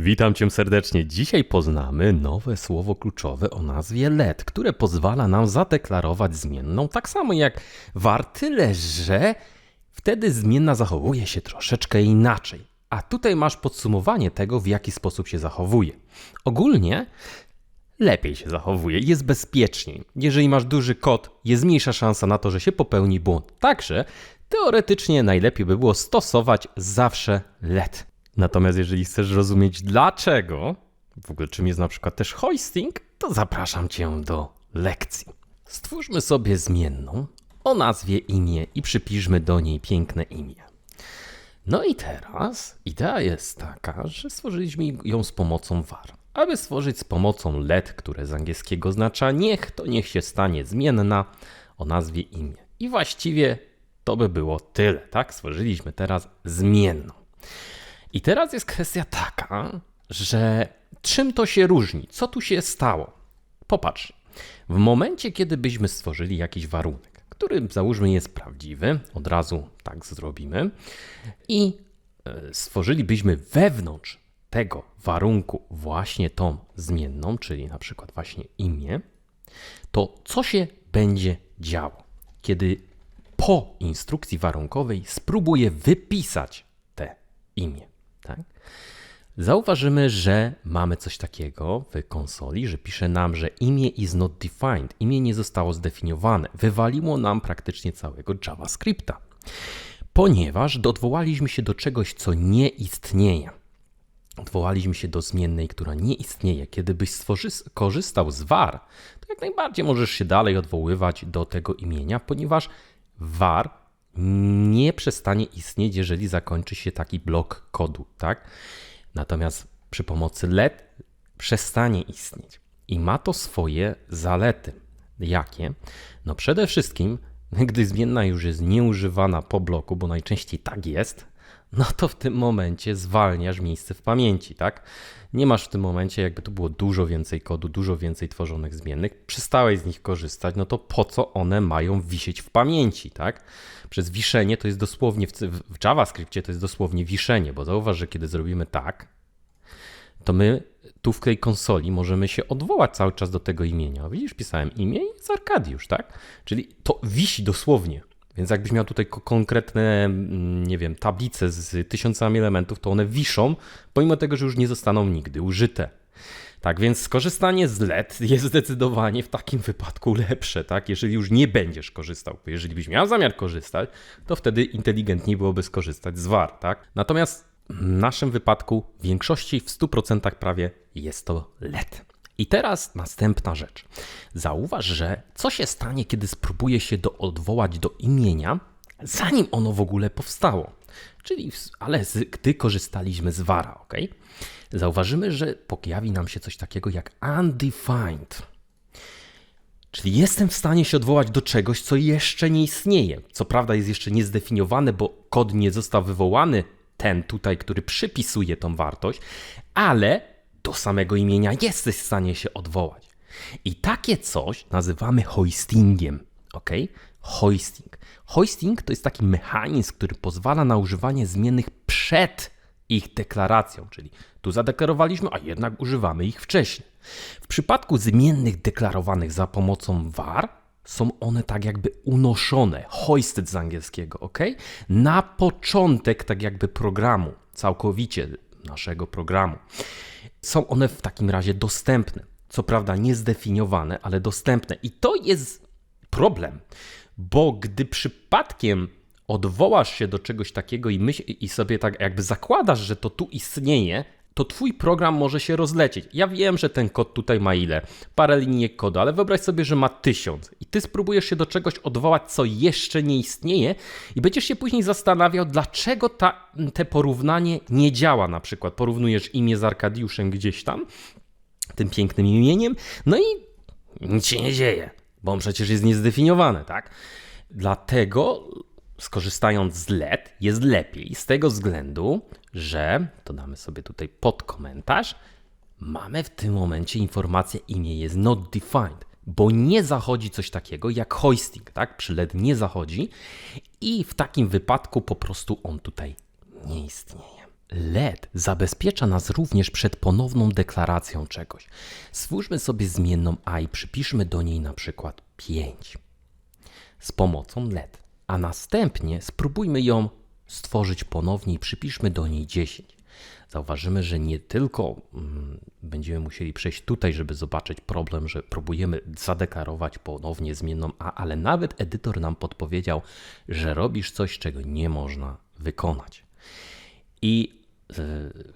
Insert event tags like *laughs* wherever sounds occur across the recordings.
Witam Cię serdecznie. Dzisiaj poznamy nowe słowo kluczowe o nazwie let, które pozwala nam zadeklarować zmienną tak samo jak var, tyle że wtedy zmienna zachowuje się troszeczkę inaczej. A tutaj masz podsumowanie tego, w jaki sposób się zachowuje. Ogólnie lepiej się zachowuje, jest bezpieczniej. Jeżeli masz duży kod, jest mniejsza szansa na to, że się popełni błąd. Także teoretycznie najlepiej by było stosować zawsze let. Natomiast jeżeli chcesz rozumieć dlaczego, w ogóle czym jest na przykład też hoisting, to zapraszam cię do lekcji. Stwórzmy sobie zmienną o nazwie imię i przypiszmy do niej piękne imię. No i teraz idea jest taka, że stworzyliśmy ją z pomocą var. Aby stworzyć z pomocą let, które z angielskiego oznacza niech, to niech się stanie zmienna o nazwie imię. I właściwie to by było tyle, tak? Stworzyliśmy teraz zmienną. I teraz jest kwestia taka, że czym to się różni? Co tu się stało? Popatrz. W momencie, kiedy byśmy stworzyli jakiś warunek, który załóżmy jest prawdziwy, od razu tak zrobimy, i e, stworzylibyśmy wewnątrz tego warunku właśnie tą zmienną, czyli na przykład właśnie imię, to co się będzie działo, kiedy po instrukcji warunkowej spróbuję wypisać te imię? Tak? Zauważymy, że mamy coś takiego w konsoli, że pisze nam, że imię is not defined, imię nie zostało zdefiniowane. Wywaliło nam praktycznie całego JavaScripta, ponieważ odwołaliśmy się do czegoś, co nie istnieje. Odwołaliśmy się do zmiennej, która nie istnieje. Kiedy byś korzystał z var, to jak najbardziej możesz się dalej odwoływać do tego imienia, ponieważ var nie przestanie istnieć, jeżeli zakończy się taki blok kodu, tak? Natomiast przy pomocy LED przestanie istnieć. I ma to swoje zalety. Jakie? No przede wszystkim, *laughs* gdy zmienna już jest nieużywana po bloku, bo najczęściej tak jest, no to w tym momencie zwalniasz miejsce w pamięci, tak? Nie masz w tym momencie, jakby tu było dużo więcej kodu, dużo więcej tworzonych zmiennych, przestałeś z nich korzystać, no to po co one mają wisieć w pamięci, tak? Przez wiszenie to jest dosłownie, w, w JavaScriptie to jest dosłownie wiszenie, bo zauważ, że kiedy zrobimy tak, to my tu w tej konsoli możemy się odwołać cały czas do tego imienia. Widzisz, pisałem imię i jest Arkadiusz, tak? Czyli to wisi dosłownie. Więc jakbyś miał tutaj konkretne, mm, nie wiem, tablice z tysiącami elementów, to one wiszą, pomimo tego, że już nie zostaną nigdy użyte. Tak więc skorzystanie z LED jest zdecydowanie w takim wypadku lepsze, tak? Jeżeli już nie będziesz korzystał, jeżeli byś miał zamiar korzystać, to wtedy inteligentniej byłoby skorzystać z VAR, tak? Natomiast w naszym wypadku w większości w 100% prawie jest to LED. I teraz następna rzecz. Zauważ, że co się stanie, kiedy spróbuje się do, odwołać do imienia, zanim ono w ogóle powstało. Czyli, ale z, gdy korzystaliśmy z vara, ok? Zauważymy, że pojawi nam się coś takiego jak undefined. Czyli jestem w stanie się odwołać do czegoś, co jeszcze nie istnieje. Co prawda jest jeszcze niezdefiniowane, bo kod nie został wywołany, ten tutaj, który przypisuje tą wartość, ale do samego imienia jesteś w stanie się odwołać. I takie coś nazywamy hoistingiem. Ok? Hoisting. Hoisting to jest taki mechanizm, który pozwala na używanie zmiennych przed ich deklaracją, czyli tu zadeklarowaliśmy, a jednak używamy ich wcześniej. W przypadku zmiennych deklarowanych za pomocą var są one tak jakby unoszone, hoisted z angielskiego, ok? Na początek tak jakby programu, całkowicie naszego programu. Są one w takim razie dostępne. Co prawda niezdefiniowane, ale dostępne. I to jest problem, bo gdy przypadkiem odwołasz się do czegoś takiego i, myśl, i sobie tak jakby zakładasz, że to tu istnieje, to twój program może się rozlecieć. Ja wiem, że ten kod tutaj ma ile? Parę linijek kodu, ale wyobraź sobie, że ma tysiąc ty spróbujesz się do czegoś odwołać, co jeszcze nie istnieje i będziesz się później zastanawiał, dlaczego ta, te porównanie nie działa. Na przykład porównujesz imię z Arkadiuszem gdzieś tam, tym pięknym imieniem, no i nic się nie dzieje, bo on przecież jest niezdefiniowane, tak? Dlatego skorzystając z LED jest lepiej z tego względu, że, to damy sobie tutaj pod komentarz, mamy w tym momencie informację imię jest not defined, bo nie zachodzi coś takiego jak hoisting, tak? Przy LED nie zachodzi i w takim wypadku po prostu on tutaj nie istnieje. LED zabezpiecza nas również przed ponowną deklaracją czegoś. Stwórzmy sobie zmienną a i przypiszmy do niej na przykład 5 z pomocą LED, a następnie spróbujmy ją stworzyć ponownie i przypiszmy do niej 10. Zauważymy, że nie tylko mm, będziemy musieli przejść tutaj, żeby zobaczyć problem, że próbujemy zadeklarować ponownie zmienną a, ale nawet edytor nam podpowiedział, że robisz coś, czego nie można wykonać. I e,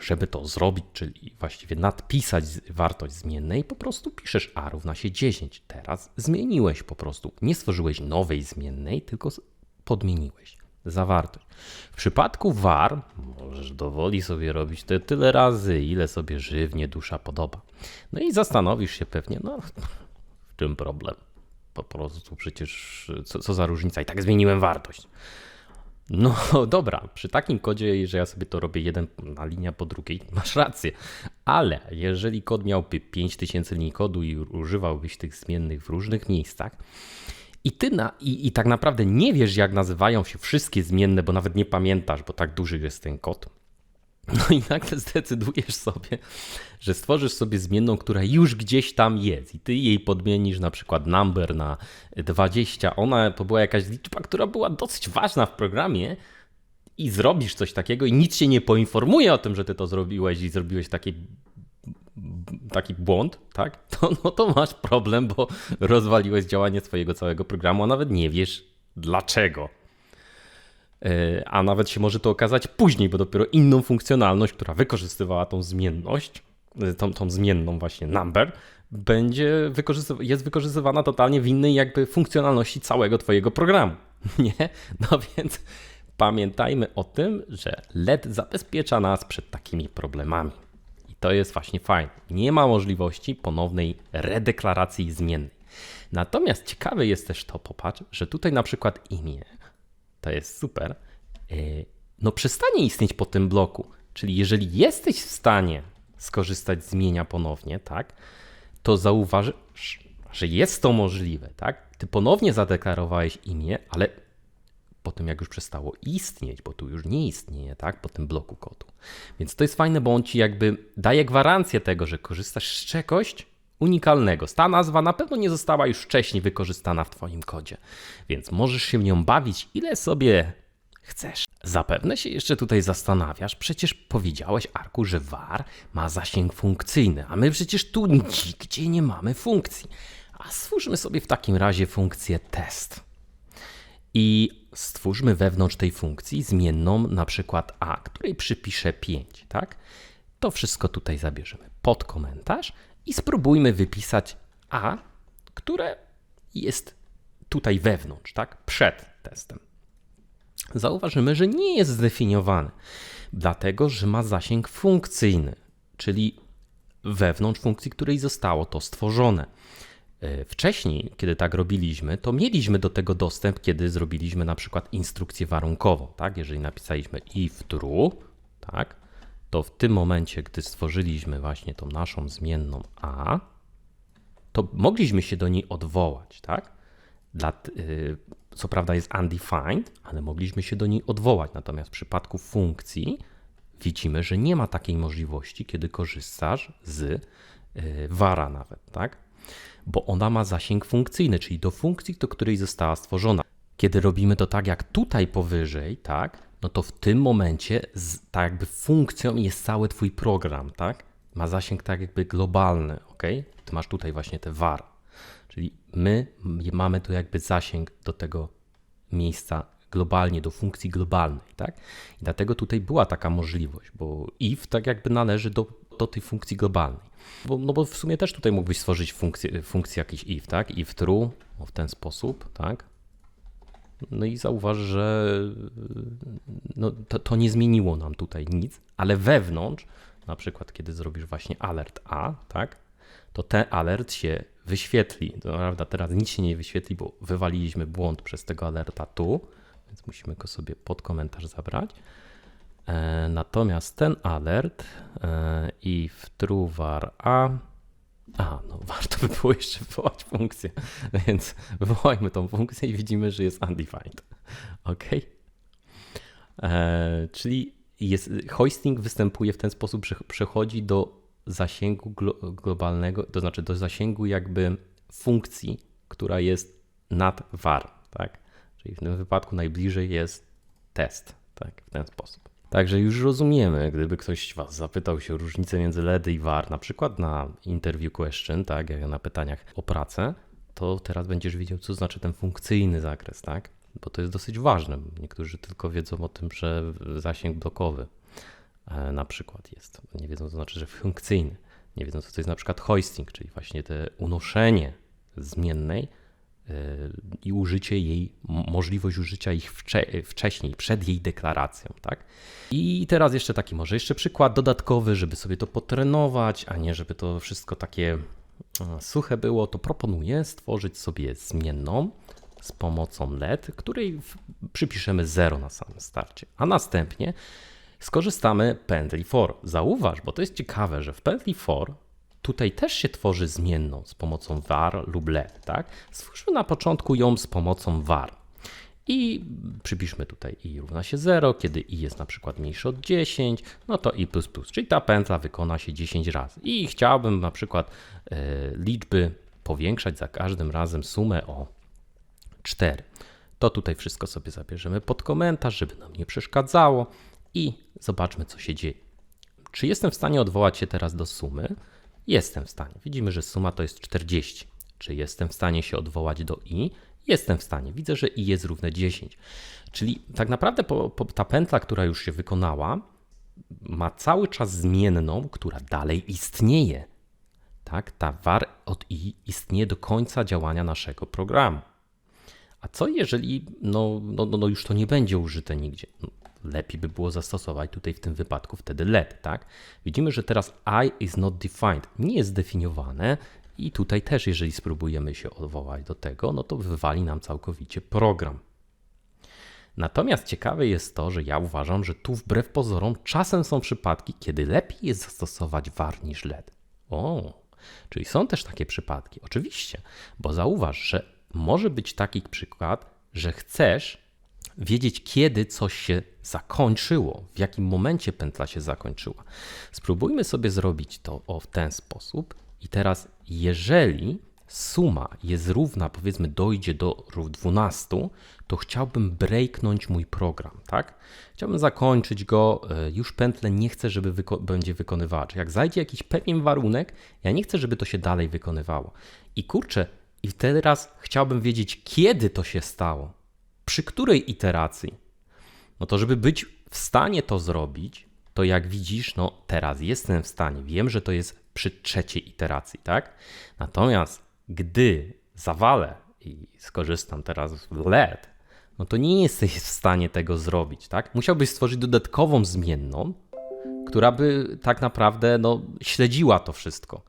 żeby to zrobić, czyli właściwie nadpisać wartość zmiennej, po prostu piszesz a równa się 10. Teraz zmieniłeś po prostu. Nie stworzyłeś nowej zmiennej, tylko podmieniłeś zawartość. W przypadku var możesz dowoli sobie robić to tyle razy, ile sobie żywnie dusza podoba. No i zastanowisz się pewnie, no w czym problem? Po prostu przecież co, co za różnica? I tak zmieniłem wartość. No *laughs* dobra, przy takim kodzie, że ja sobie to robię jeden na linia po drugiej, *laughs* masz rację. Ale jeżeli kod miałby 5000 linii kodu i używałbyś tych zmiennych w różnych miejscach, i ty na, i, i tak naprawdę nie wiesz, jak nazywają się wszystkie zmienne, bo nawet nie pamiętasz, bo tak duży jest ten kod. No i nagle zdecydujesz sobie, że stworzysz sobie zmienną, która już gdzieś tam jest i ty jej podmienisz na przykład number na 20. Ona to była jakaś liczba, która była dosyć ważna w programie i zrobisz coś takiego i nic się nie poinformuje o tym, że ty to zrobiłeś i zrobiłeś takie taki błąd, tak, *laughs* to, no to masz problem, bo rozwaliłeś działanie swojego całego programu, a nawet nie wiesz dlaczego. E, a nawet się może to okazać później, bo dopiero inną funkcjonalność, która wykorzystywała tą zmienność, e, tą, tą zmienną właśnie number, będzie wykorzystyw jest wykorzystywana totalnie w innej jakby funkcjonalności całego twojego programu. *laughs* Nie? No więc pamiętajmy o tym, że LED zabezpiecza nas przed takimi problemami to jest właśnie fajne. Nie ma możliwości ponownej redeklaracji zmiennej. Natomiast ciekawe jest też to, popatrz, że tutaj na przykład imię, to jest super, e, no przestanie istnieć po tym bloku. Czyli jeżeli jesteś w stanie skorzystać z zmienia ponownie, tak, to zauważysz, że jest to możliwe, tak? Ty ponownie zadeklarowałeś imię, ale po tym, jak już przestało istnieć, bo tu już nie istnieje, tak, po tym bloku kodu. Więc to jest fajne, bo on ci jakby daje gwarancję tego, że korzystasz z czegoś unikalnego. Ta nazwa na pewno nie została już wcześniej wykorzystana w Twoim kodzie, więc możesz się nią bawić ile sobie chcesz. Zapewne się jeszcze tutaj zastanawiasz, przecież powiedziałeś Arku, że var ma zasięg funkcyjny, a my przecież tu nigdzie nie mamy funkcji. A stwórzmy sobie w takim razie funkcję test. I stwórzmy wewnątrz tej funkcji zmienną na przykład a, której przypiszę 5, tak? To wszystko tutaj zabierzemy pod komentarz i spróbujmy wypisać a, które jest tutaj wewnątrz, tak? Przed testem. Zauważymy, że nie jest zdefiniowany, dlatego że ma zasięg funkcyjny, czyli wewnątrz funkcji, której zostało to stworzone. E, wcześniej, kiedy tak robiliśmy, to mieliśmy do tego dostęp, kiedy zrobiliśmy na przykład instrukcję warunkową. Tak? Jeżeli napisaliśmy if true, tak? to w tym momencie, gdy stworzyliśmy właśnie tą naszą zmienną a, to mogliśmy się do niej odwołać. Tak? Dla, yy, co prawda jest undefined, ale mogliśmy się do niej odwołać. Natomiast w przypadku funkcji widzimy, że nie ma takiej możliwości, kiedy korzystasz z yy, vara nawet. Tak? Bo ona ma zasięg funkcyjny, czyli do funkcji, do której została stworzona. Kiedy robimy to tak jak tutaj powyżej, tak, no to w tym momencie z, tak jakby funkcją jest cały twój program, tak? Ma zasięg tak jakby globalny, ok? Ty masz tutaj właśnie te var. Czyli my mamy tu jakby zasięg do tego miejsca globalnie, do funkcji globalnej, tak? I dlatego tutaj była taka możliwość, bo if tak jakby należy do, do tej funkcji globalnej. Bo, no bo w sumie też tutaj mógłbyś stworzyć funkcję, funkcję jakiś if, tak? If true, w ten sposób, tak? No i zauważ, że no, to, to nie zmieniło nam tutaj nic, ale wewnątrz, na przykład kiedy zrobisz właśnie alert A, tak? To ten alert się wyświetli. To prawda, teraz nic się nie wyświetli, bo wywaliliśmy błąd przez tego alerta tu, więc musimy go sobie pod komentarz zabrać. E, natomiast ten alert e, i w truevar a a, no *laughs* warto by było jeszcze wywołać funkcję, więc wywołajmy tą funkcję i widzimy, że jest undefined. Ok. E, czyli jest, hoisting występuje w ten sposób, że przechodzi do zasięgu glo- globalnego, to znaczy do zasięgu jakby funkcji, która jest nad var, tak? Czyli w tym wypadku najbliżej jest test, tak? W ten sposób. Także już rozumiemy, gdyby ktoś Was zapytał się o różnicę między LED i VAR, na przykład na interview question, tak, jak na pytaniach o pracę, to teraz będziesz wiedział, co znaczy ten funkcyjny zakres, tak? Bo to jest dosyć ważne. Niektórzy tylko wiedzą o tym, że zasięg blokowy e, na przykład jest. Nie wiedzą, co znaczy, że funkcyjny. Nie wiedzą, co to jest na przykład hoisting, czyli właśnie te unoszenie zmiennej i użycie jej, możliwość użycia ich wcze- wcześniej, przed jej deklaracją, tak? I teraz jeszcze taki może jeszcze przykład dodatkowy, żeby sobie to potrenować, a nie żeby to wszystko takie e, suche było, to proponuję stworzyć sobie zmienną z pomocą LED, której przypiszemy 0 na samym starcie, a następnie skorzystamy pętli for. Zauważ, bo to jest ciekawe, że w pętli for tutaj też się tworzy zmienną z pomocą var lub LED, tak? Stwórzmy na początku ją z pomocą var. I przypiszmy tutaj i równa się 0, kiedy i jest na przykład mniejszy od 10, no to i plus plus, czyli ta pętla wykona się 10 razy. I chciałbym na przykład e, liczby powiększać za każdym razem sumę o 4. To tutaj wszystko sobie zabierzemy pod komentarz, żeby nam nie przeszkadzało i zobaczmy, co się dzieje. Czy jestem w stanie odwołać się teraz do sumy? Jestem w stanie. Widzimy, że suma to jest 40. Czy jestem w stanie się odwołać do i? Jestem w stanie. Widzę, że i jest równe 10. Czyli tak naprawdę po, po, ta pętla, która już się wykonała, ma cały czas zmienną, która dalej istnieje. Tak, ta var od i istnieje do końca działania naszego programu. A co jeżeli no, no, no, no już to nie będzie użyte nigdzie? Lepiej by było zastosować tutaj w tym wypadku wtedy LED, tak? Widzimy, że teraz I is not defined, nie jest zdefiniowane i tutaj też, jeżeli spróbujemy się odwołać do tego, no to wywali nam całkowicie program. Natomiast ciekawe jest to, że ja uważam, że tu wbrew pozorom czasem są przypadki, kiedy lepiej jest zastosować VAR niż LED. O, czyli są też takie przypadki. Oczywiście, bo zauważ, że może być taki przykład, że chcesz wiedzieć, kiedy coś się zakończyło, w jakim momencie pętla się zakończyła. Spróbujmy sobie zrobić to o, w ten sposób. I teraz, jeżeli suma jest równa, powiedzmy, dojdzie do ró- 12, to chciałbym breaknąć mój program, tak? Chciałbym zakończyć go, e, już pętlę nie chcę, żeby wyko- będzie wykonywała. Czy jak zajdzie jakiś pewien warunek, ja nie chcę, żeby to się dalej wykonywało. I kurczę, i teraz chciałbym wiedzieć, kiedy to się stało, przy której iteracji. No to, żeby być w stanie to zrobić, to jak widzisz, no teraz jestem w stanie, wiem, że to jest przy trzeciej iteracji, tak? Natomiast gdy zawalę i skorzystam teraz z LED, no to nie jesteś w stanie tego zrobić, tak? Musiałbyś stworzyć dodatkową zmienną, która by tak naprawdę no, śledziła to wszystko.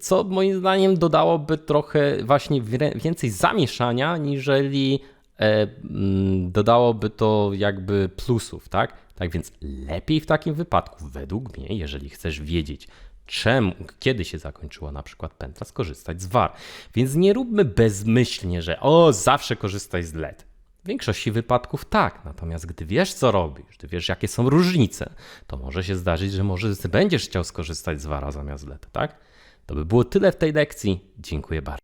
Co moim zdaniem dodałoby trochę właśnie więcej zamieszania, niżeli dodałoby to jakby plusów, tak? Tak więc lepiej w takim wypadku, według mnie, jeżeli chcesz wiedzieć, czemu, kiedy się zakończyła na przykład pętla, skorzystać z VAR. Więc nie róbmy bezmyślnie, że o, zawsze korzystaj z LED. W większości wypadków tak, natomiast gdy wiesz, co robisz, gdy wiesz, jakie są różnice, to może się zdarzyć, że może będziesz chciał skorzystać z VARa zamiast LED, tak? To by było tyle w tej lekcji. Dziękuję bardzo.